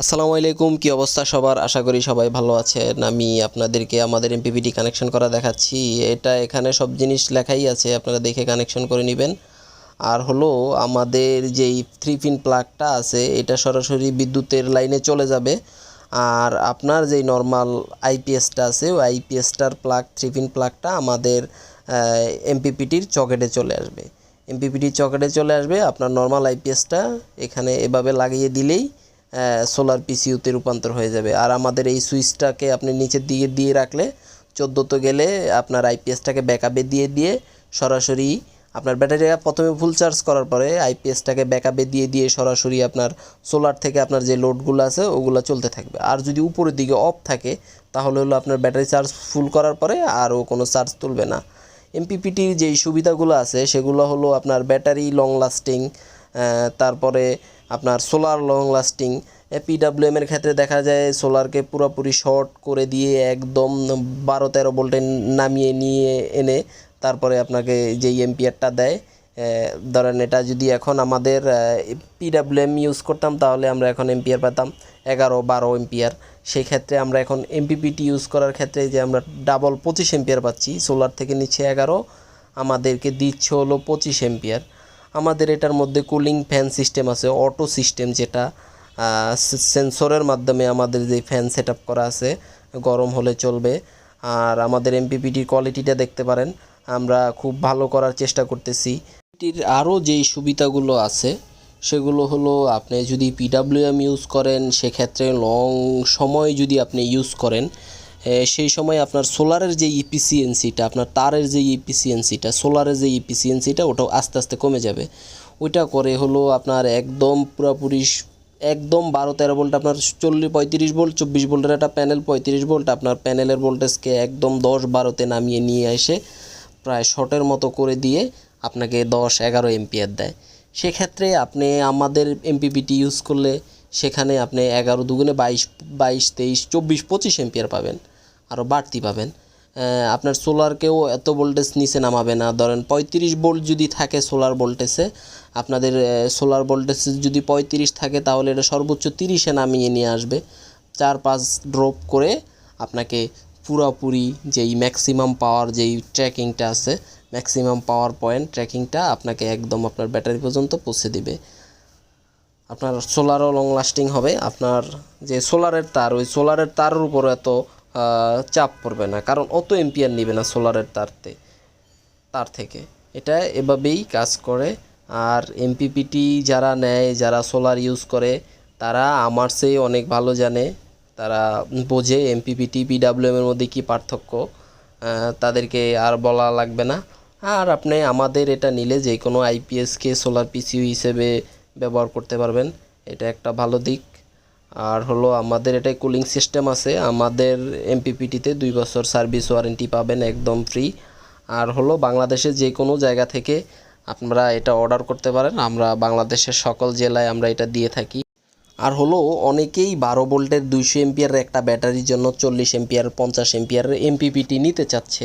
আসসালামু আলাইকুম, কি অবস্থা সবার? আশা করি সবাই ভালো আছেন। আমি আপনাদেরকে আমাদের এমপিপিটি কানেকশন করা দেখাচ্ছি। এটা এখানে সব জিনিস লেখাই আছে, আপনারা দেখে কানেকশন করে নেবেন। আর হলো, আমাদের যেই থ্রি পিন প্লাগটা আছে, এটা সরাসরি বিদ্যুতের লাইনে চলে যাবে। আর আপনার যেই নর্মাল আইপিএসটা আছে, ওই আইপিএসটার প্লাগ থ্রি পিন প্লাগটা আমাদের এমপিপিটির চকেটে চলে আসবে। এমপিপিটির চকেটে চলে আসবে, আপনার নর্মাল আইপিএসটা এখানে এভাবে লাগিয়ে দিলেই সোলার পিসিউতে রূপান্তর হয়ে যাবে। আর আমাদের এই সুইচটাকে আপনি নিচের দিকে দিয়ে রাখলে চোদ্দোতে গেলে আপনার আইপিএসটাকে ব্যাকআপে দিয়ে দিয়ে সরাসরি আপনার ব্যাটারিটা প্রথমে ফুল চার্জ করার পরে আইপিএসটাকে ব্যাকআপে দিয়ে দিয়ে সরাসরি আপনার সোলার থেকে আপনার যে লোডগুলো আছে, ওগুলো চলতে থাকবে। আর যদি উপরের দিকে অফ থাকে, তাহলে হলো আপনার ব্যাটারি চার্জ ফুল করার পরে আরও কোনো চার্জ তুলবে না। এমপিপিটির যেই সুবিধাগুলো আছে, সেগুলো হলো আপনার ব্যাটারি লং লাস্টিং তারপরে আপনার সোলার লং লাস্টিং পিডাব্লিউএম এর ক্ষেত্রে দেখা যায় সোলারকে পুরোপুরি শর্ট করে দিয়ে একদম বারো তেরো ভোল্টে নামিয়ে নিয়ে এনে তারপরে আপনাকে যেই এম্পিয়ারটা দেয় ধরেন এটা যদি এখন আমাদের পিডাব্লিউএম ইউজ করতাম তাহলে আমরা এখন এম্পিয়ার পেতাম এগারো বারো এম্পিয়ার সেই ক্ষেত্রে আমরা এখন এমপিপিটি ইউজ করার ক্ষেত্রে যে আমরা ডাবল পঁচিশ এম্পিয়ার পাচ্ছি সোলার থেকে নিচ্ছে এগারো, আমাদেরকে দিচ্ছে হলো পঁচিশ এম্পিয়ার আমাদের এটার মধ্যে কুলিং ফ্যান সিস্টেম আছে অটো সিস্টেম যেটা সেন্সরের মাধ্যমে আমাদের যে ফ্যান সেট করা আছে, গরম হলে চলবে। আর আমাদের এমপিপিটির কোয়ালিটিটা দেখতে পারেন, আমরা খুব ভালো করার চেষ্টা করতেছি। এটির আরও যেই সুবিধাগুলো আছে, সেগুলো হলো আপনি যদি পিডাব্লিউএম ইউজ করেন, সেক্ষেত্রে লং সময় যদি আপনি ইউজ করেন সেই সময় আপনার সোলারের যে ইপিসিএনসিটা আপনার তারের যে ইপিসিএনসিটা সোলারের যে ইপিসিএনসিটা ওটাও আস্তে আস্তে কমে যাবে। ওইটা করে হলো আপনার একদম পুরোপুরি একদম বারো তেরো ভোল্ট আপনার চল্লিশ, পঁয়ত্রিশ ভোল্ট, চব্বিশ ভোল্টের একটা প্যানেল, পঁয়ত্রিশ ভোল্ট আপনার প্যানেলের ভোল্টেজকে একদম দশ বারোতে নামিয়ে নিয়ে এসে প্রায় শর্টের মতো করে দিয়ে আপনাকে দশ, এগারো এম্পিয়ার দেয়। সেক্ষেত্রে আপনি আমাদের এমপিপিটি ইউজ করলে সেখানে আপনি এগারো দুগুণে বাইশ বাইশ, তেইশ, চব্বিশ, পঁচিশ এম্পিয়ার পাবেন। আরও বাড়তি পাবেন। আপনার সোলারকেও এত ভোল্টেজ নিচে নামাবে না। ধরেন পঁয়ত্রিশ ভোল্ট যদি থাকে সোলার ভোল্টেজে আপনাদের সোলার ভোল্টেজ যদি পঁয়ত্রিশ থাকে, তাহলে এটা সর্বোচ্চ তিরিশে নামিয়ে নিয়ে আসবে। চার পাঁচ ড্রপ করে আপনাকে পুরোপুরি যেই ম্যাক্সিমাম পাওয়ার যেই ট্র্যাকিংটা আছে ম্যাক্সিমাম পাওয়ার পয়েন্ট ট্র্যাকিংটা আপনাকে একদম আপনার ব্যাটারি পর্যন্ত পৌঁছে দিবে। আপনার সোলারও লং লাস্টিং হবে। আপনার যে সোলারের তার, ওই সোলারের তারের উপর এত চাপ পড়বে না, কারণ অত এম্পিয়ার নেবে না সোলারের তারতে তার থেকে। এটা এভাবেই কাজ করে। আর এমপিপিটি যারা নেয়, যারা সোলার ইউজ করে, তারা আমার চেয়ে অনেক ভালো জানে। তারা বোঝে এমপিপিটি পিডাব্লিউএম এর মধ্যে কী পার্থক্য। তাদেরকে আর বলা লাগবে না। আর আপনি আমাদের এটা নিলে যে কোনো আইপিএসকে সোলার পিসিউ হিসেবে ব্যবহার করতে পারবেন। এটা একটা ভালো দিক। আর হলো আমাদের এটা কুলিং সিস্টেম আছে। আমাদের এমপিপিটিতে দুই বছর সার্ভিস ওয়ারেন্টি পাবেন একদম ফ্রি আর হলো বাংলাদেশের যে কোনো জায়গা থেকে আপনারা এটা অর্ডার করতে পারেন। আমরা বাংলাদেশের সকল জেলায় আমরা এটা দিয়ে থাকি। আর হলো অনেকেই বারো ভোল্টের দুইশো এমপিয়ারের একটা ব্যাটারির জন্য চল্লিশ এমপিয়ার পঞ্চাশ এমপিয়ারের এমপিপিটি নিতে চাচ্ছে।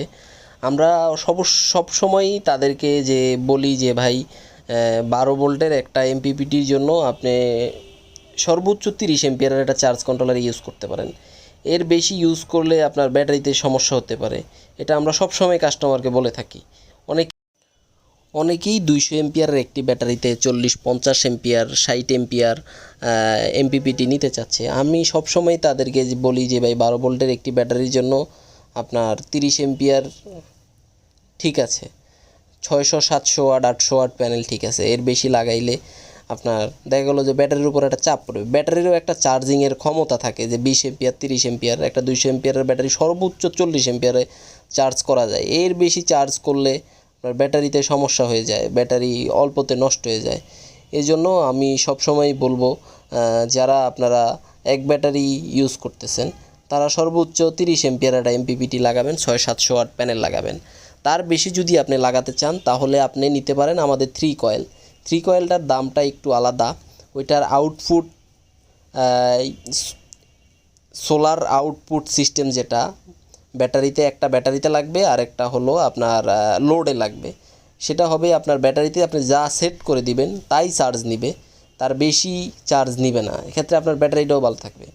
আমরা সব সব সময়ই তাদেরকে যে বলি যে ভাই বারো ভোল্টের একটা এমপিপিটির জন্য আপনি সর্বোচ্চ তিরিশ এমপিয়ারের একটা চার্জ কন্ট্রোলার ইউজ করতে পারেন। এর বেশি ইউজ করলে আপনার ব্যাটারিতে সমস্যা হতে পারে। এটা আমরা সব সময় কাস্টমারকে বলে থাকি। অনেক অনেকেই দুইশো এমপিয়ারের একটি ব্যাটারিতে চল্লিশ, পঞ্চাশ এমপিয়ার ষাট এমপিয়ার এমপিপিটি নিতে চাচ্ছে। আমি সবসময় তাদেরকে বলি যে, ভাই, বারো ভোল্টের একটি ব্যাটারির জন্য আপনার তিরিশ এমপিয়ার ঠিক আছে। ছয়শো, সাতশো, আট, আটশো, আট প্যানেল ঠিক আছে। এর বেশি লাগাইলে আপনার দেখা গেলো যে ব্যাটারির উপর একটা চাপ পড়বে। ব্যাটারিরও একটা চার্জিংয়ের ক্ষমতা থাকে যে বিশ এম্পিয়ার তিরিশ এম্পিয়ার একটা দুইশো এম্পিয়ারের ব্যাটারি সর্বোচ্চ চল্লিশ এম্পিয়ারে চার্জ করা যায়। এর বেশি চার্জ করলে আপনার ব্যাটারিতে সমস্যা হয়ে যায়, ব্যাটারি অল্পতে নষ্ট হয়ে যায়। এই জন্য আমি সবসময় বলব যারা আপনারা এক ব্যাটারি ইউজ করতেছেন, তারা সর্বোচ্চ তিরিশ এম্পিয়ার একটা এমপিপিটি লাগাবেন, ছয় সাতশো ওয়াট প্যানেল লাগাবেন। তার বেশি যদি আপনি লাগাতে চান, তাহলে আপনি নিতে পারেন আমাদের থ্রি কয়েল থ্রি কয়েলটার দামটা একটু আলাদা। ওইটার আউটপুট সোলার আউটপুট সিস্টেম যেটা, ব্যাটারিতে একটা ব্যাটারিতে লাগবে আর একটা হলো আপনার লোডে লাগবে। সেটা হবে আপনার ব্যাটারিতে আপনি যা সেট করে দিবেন তাই চার্জ নিবে, তার বেশি চার্জ নিবে না। এক্ষেত্রে আপনার ব্যাটারিটাও ভালো থাকবে।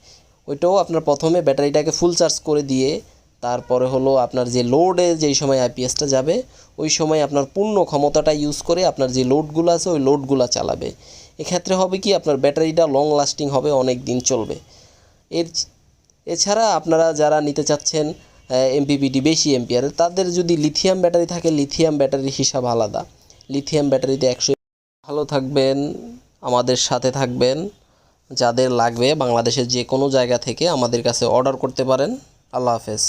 ওইটাও আপনার প্রথমে ব্যাটারিটাকে ফুল চার্জ করে দিয়ে তারপরে হলো আপনার যে লোডে যেই সময় আইপিএসটা যাবে, ওই সময় আপনার পূর্ণ ক্ষমতাটা ইউজ করে আপনার যে লোডগুলো আছে, ওই লোডগুলো চালাবে। এক্ষেত্রে হবে কি, আপনার ব্যাটারিটা লং লাস্টিং হবে, অনেক দিন চলবে। এর এছাড়া আপনারা যারা নিতে চাচ্ছেন এমপিপিটি বেশি এম্পিয়ারের তাদের যদি লিথিয়াম ব্যাটারি থাকে লিথিয়াম ব্যাটারির হিসাব আলাদা। লিথিয়াম ব্যাটারিতে একশো ভালো থাকবেন, আমাদের সাথে থাকবেন, যাদের লাগবে বাংলাদেশের যে কোনো জায়গা থেকে আমাদের কাছে অর্ডার করতে পারেন। আল্লাহ হাফেজ।